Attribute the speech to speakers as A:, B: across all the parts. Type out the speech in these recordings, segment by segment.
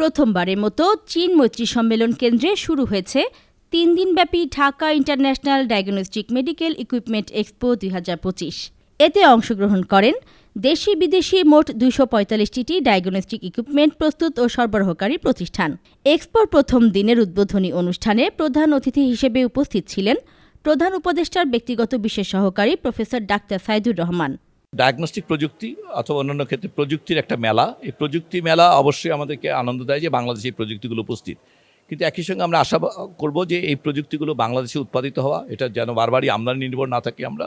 A: প্রথমবারের মতো চীন মৈত্রী সম্মেলন কেন্দ্রে শুরু হয়েছে তিন দিনব্যাপী Dhaka international diagnostic medical equipment expo দুই এতে অংশগ্রহণ করেন দেশি বিদেশি মোট দুইশো পঁয়তাল্লিশটি ডায়াগনস্টিক ইকুইপমেন্ট প্রস্তুত ও সরবরাহকারী প্রতিষ্ঠান এক্সপোর প্রথম দিনের উদ্বোধনী অনুষ্ঠানে প্রধান অতিথি হিসেবে উপস্থিত ছিলেন প্রধান উপদেষ্টার ব্যক্তিগত বিশেষ সহকারী professor doctor Saidur Rahman
B: diagnostic প্রযুক্তি অথবা অন্যান্য ক্ষেত্রে প্রযুক্তির একটা মেলা এই প্রযুক্তি মেলা অবশ্যই আমাদেরকে আনন্দ দেয় যে বাংলাদেশে এই প্রযুক্তিগুলো উপস্থিত কিন্তু একই সঙ্গে আমরা আশা করব যে এই প্রযুক্তিগুলো বাংলাদেশে উৎপাদিত হওয়া এটা যেন বারবারই আমদানি নির্ভর না থাকি আমরা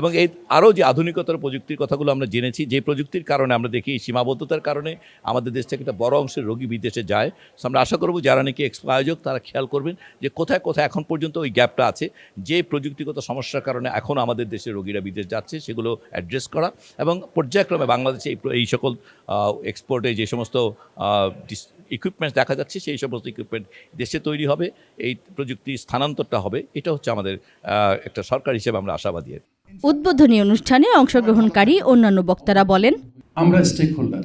B: এবং এই আরও যে আধুনিকতার প্রযুক্তির কথাগুলো আমরা জেনেছি যে প্রযুক্তির কারণে আমরা দেখি এই সীমাবদ্ধতার কারণে আমাদের দেশ থেকে একটা বড় অংশের রোগী বিদেশে যায় সো আমরা আশা করব যারা নাকি এক্সপো আয়োজক তারা খেয়াল করবেন যে কোথায় কোথায় এখন পর্যন্ত ওই গ্যাপটা আছে যে প্রযুক্তিগত সমস্যার কারণে এখন আমাদের দেশে রোগীরা বিদেশ যাচ্ছে সেগুলো অ্যাড্রেস করা এবং পর্যায়ক্রমে বাংলাদেশে এই সকল এক্সপোর্টে যে সমস্ত ইকুইপমেন্টস দেখা যাচ্ছে সেই সমস্ত ইকুইপমেন্ট দেশে তৈরি হবে এই প্রযুক্তি স্থানান্তরটা হবে এটা হচ্ছে আমাদের একটা সরকার হিসেবে আমরা আশাবাদী
A: উদ্বোধনী অনুষ্ঠানে অংশগ্রহণকারী অন্যান্য বক্তারা বলেন
C: আমরা স্টেক হোল্ডার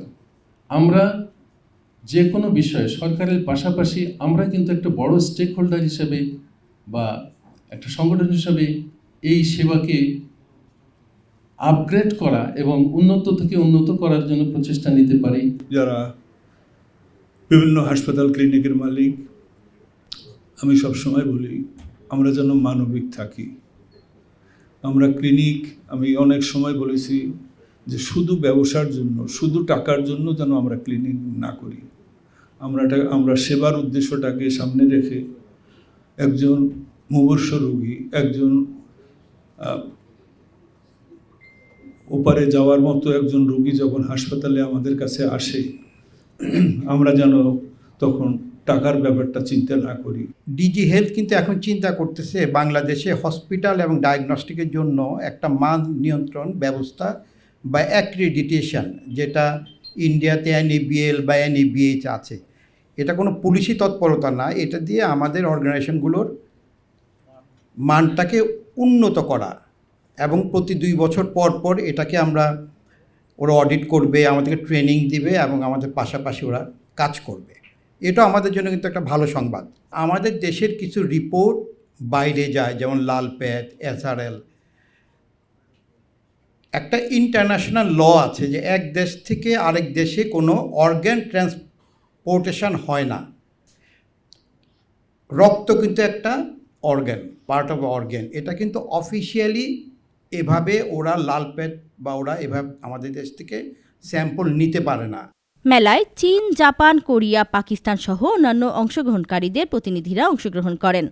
C: আমরা যে কোনো বিষয়ে সরকারের পাশাপাশি আমরা কিন্তু একটা বড় স্টেক হোল্ডার হিসেবে বা একটা সংগঠন হিসেবে এই সেবাকে আপগ্রেড করা এবং উন্নত থেকে উন্নত করার জন্য প্রচেষ্টা নিতে পারি যারা বিভিন্ন হাসপাতাল ক্লিনিকের মালিক আমি সবসময় বলি আমরা যেন মানবিক থাকি আমরা ক্লিনিক আমি অনেক সময় বলেছি যে শুধু ব্যবসার জন্য শুধু টাকার জন্য যেন আমরা ক্লিনিক না করি আমরা আমরা সেবার উদ্দেশ্যটাকে সামনে রেখে একজন মুমর্ষ রোগী একজন ওপারে যাওয়ার মতো একজন রোগী যখন হাসপাতালে আমাদের কাছে আসে আমরা যেন তখন টাকার ব্যাপারটা চিন্তা না করি
D: ডিজি হেলথ কিন্তু এখন চিন্তা করতেছে বাংলাদেশে হসপিটাল এবং ডায়াগনস্টিকের জন্য একটা মান নিয়ন্ত্রণ ব্যবস্থা বা অ্যাক্রিডিটেশন যেটা ইন্ডিয়াতে এন এনএবিএল বা এনএবিএইচ আছে এটা কোনো পুলিশি তৎপরতা না এটা দিয়ে আমাদের অর্গানাইজেশনগুলোর মানটাকে উন্নত করা এবং প্রতি দুই বছর পর পর এটাকে আমরা ওরা অডিট করবে আমাদেরকে ট্রেনিং দিবে এবং আমাদের পাশাপাশি ওরা কাজ করবে এটা আমাদের জন্য কিন্তু একটা ভালো সংবাদ আমাদের দেশের কিছু রিপোর্ট বাইরে যায় যেমন লাল প্যাথ এসআরএল একটা ইন্টারন্যাশনাল ল আছে যে এক দেশ থেকে আরেক দেশে কোনো অর্গ্যান ট্রান্সপোর্টেশন হয় না রক্ত কিন্তু একটা অর্গ্যান পার্ট অফ অর্গ্যান এটা কিন্তু অফিসিয়ালি এভাবে ওরা লাল পেট বা ওরা এভাবে আমাদের দেশ থেকে স্যাম্পল নিতে পারে না
A: মেলায় চীন জাপান কোরিয়া পাকিস্তান সহ অন্যান্য অংশগ্রহণকারীদের প্রতিনিধিরা অংশগ্রহণ করেন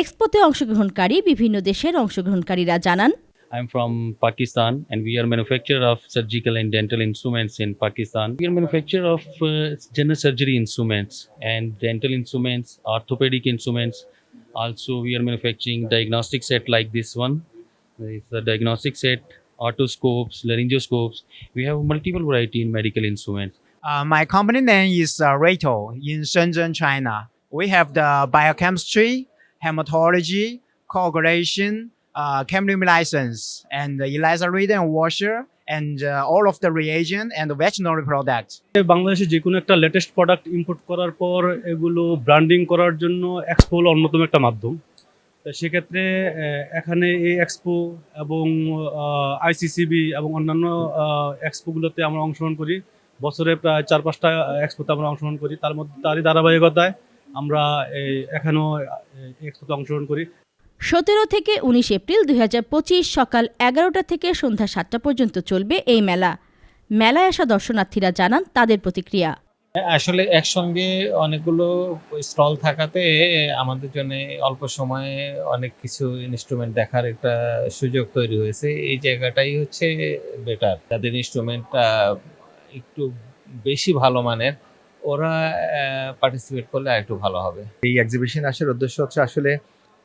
A: এক্সপোতে অংশগ্রহণকারী বিভিন্ন দেশের অংশগ্রহণকারীরা জানান
E: I am from Pakistan and we are manufacturer of surgical and dental instruments in Pakistan. We are manufacturer of uh, general surgery instruments and dental instruments, orthopedic instruments. Also, we are manufacturing diagnostic set like this one It's a diagnostic set, otoscopes, laryngoscopes. We have multiple variety in medical instruments.
F: Uh, my company name is uh, Rato in Shenzhen, China. We have the biochemistry, hematology, coagulation, uh, license, and ELISA reader and washer, and uh, all of the reagent and veterinary product
G: বাংলাদেশে যে কোনো একটা latest product import করার পর এগুলো branding করার জন্য এক্সপোল অন্যতম একটা মাধ্যম তো সেক্ষেত্রে এখানে এই এক্সপো এবং আইসিসিবি এবং অন্যান্য এক্সপোগুলোতে আমরা অংশগ্রহণ করি বছরে প্রায় চার পাঁচটা এক্সপোতে আমরা অংশগ্রহণ করি তার মধ্যে তারই ধারাবাহিকতায় আমরা এখানেও এক্সপোতে অংশগ্রহণ করি
A: সতেরো থেকে উনিশ এপ্রিল দুই সকাল এগারোটা থেকে সন্ধ্যা সাতটা পর্যন্ত চলবে এই মেলা মেলায় আসা দর্শনার্থীরা জানান তাদের প্রতিক্রিয়া
H: আসলে একসঙ্গে অনেকগুলো স্টল থাকাতে আমাদের জন্য অল্প সময়ে অনেক কিছু ইনস্ট্রুমেন্ট দেখার একটা সুযোগ তৈরি হয়েছে এই জায়গাটাই হচ্ছে বেটার তাদের ইনস্ট্রুমেন্টটা একটু বেশি ভালো মানের ওরা পার্টিসিপেট করলে একটু ভালো হবে
I: এই এক্সিবিশন আসার উদ্দেশ্য হচ্ছে আসলে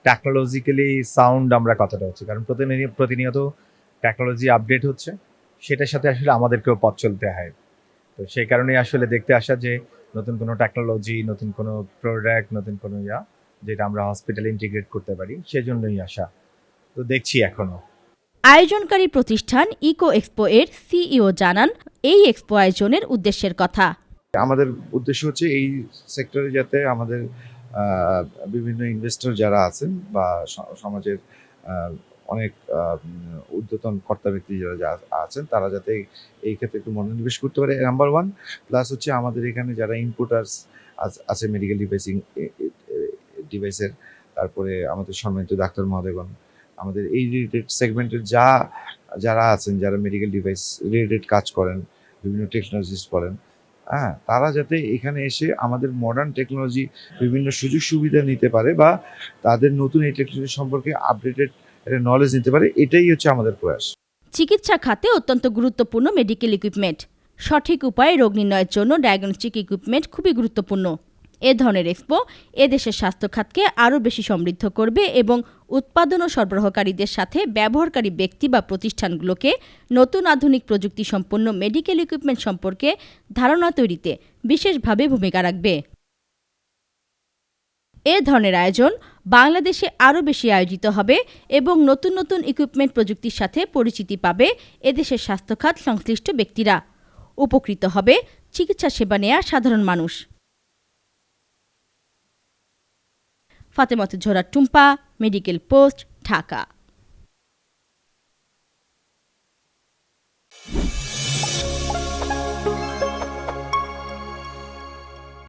I: টেকনোলজিক্যালি সাউন্ড আমরা কথাটা হচ্ছে কারণ প্রতিনিয়ত টেকনোলজি আপডেট হচ্ছে সেটার সাথে আসলে আমাদেরকেও পথ চলতে হয় তো সেই কারণেই আসলে দেখতে আসা যে নতুন কোনো টেকনোলজি নতুন কোনো প্রোডাক্ট নতুন কোনো ইয়া যেটা আমরা হসপিটালে ইন্টিগ্রেট করতে পারি সেজন্যই আসা তো দেখছি এখনো
A: আয়োজনকারী প্রতিষ্ঠান ইকো এক্সপো এর সিইও জানান এই এক্সপো আয়োজনের উদ্দেশ্যের কথা
J: আমাদের উদ্দেশ্য হচ্ছে এই সেক্টরে যাতে আমাদের বিভিন্ন ইনভেস্টর যারা আছেন বা সমাজের অনেক উদ্যতন কর্তা ব্যক্তি যারা আছেন তারা যাতে এই ক্ষেত্রে একটু মনোনিবেশ করতে পারে নাম্বার ওয়ান প্লাস হচ্ছে আমাদের এখানে যারা ইম্পোর্টার্স আছে মেডিকেল ডিভাইসিং ডিভাইসের তারপরে আমাদের সম্মানিত ডাক্তার মহাদেবন আমাদের এই রিলেটেড সেগমেন্টের যা যারা আছেন যারা মেডিকেল ডিভাইস রিলেটেড কাজ করেন বিভিন্ন টেকনোলজিস করেন হ্যাঁ তারা যাতে এখানে এসে আমাদের মডার্ন টেকনোলজি বিভিন্ন সুযোগ সুবিধা নিতে পারে বা তাদের নতুন এই টেকনোলজি সম্পর্কে আপডেটেড একটা নলেজ নিতে পারে এটাই হচ্ছে আমাদের প্রয়াস
A: চিকিৎসা খাতে অত্যন্ত গুরুত্বপূর্ণ মেডিকেল ইকুইপমেন্ট সঠিক উপায়ে রোগ নির্ণয়ের জন্য ডায়াগনস্টিক ইকুইপমেন্ট খুবই গুরুত্বপূর্ণ এ ধরনের এক্সপো এদেশের স্বাস্থ্য খাতকে আরও বেশি সমৃদ্ধ করবে এবং উৎপাদন ও সরবরাহকারীদের সাথে ব্যবহারকারী ব্যক্তি বা প্রতিষ্ঠানগুলোকে নতুন আধুনিক প্রযুক্তি সম্পন্ন মেডিকেল ইকুইপমেন্ট সম্পর্কে ধারণা তৈরিতে বিশেষভাবে ভূমিকা রাখবে এ ধরনের আয়োজন বাংলাদেশে আরও বেশি আয়োজিত হবে এবং নতুন নতুন ইকুইপমেন্ট প্রযুক্তির সাথে পরিচিতি পাবে এদেশের স্বাস্থ্যখাত সংশ্লিষ্ট ব্যক্তিরা উপকৃত হবে চিকিৎসা সেবা নেয়া সাধারণ মানুষ ফাতেমত ঝোরা টুম্পা মেডিকেল পোস্ট ঢাকা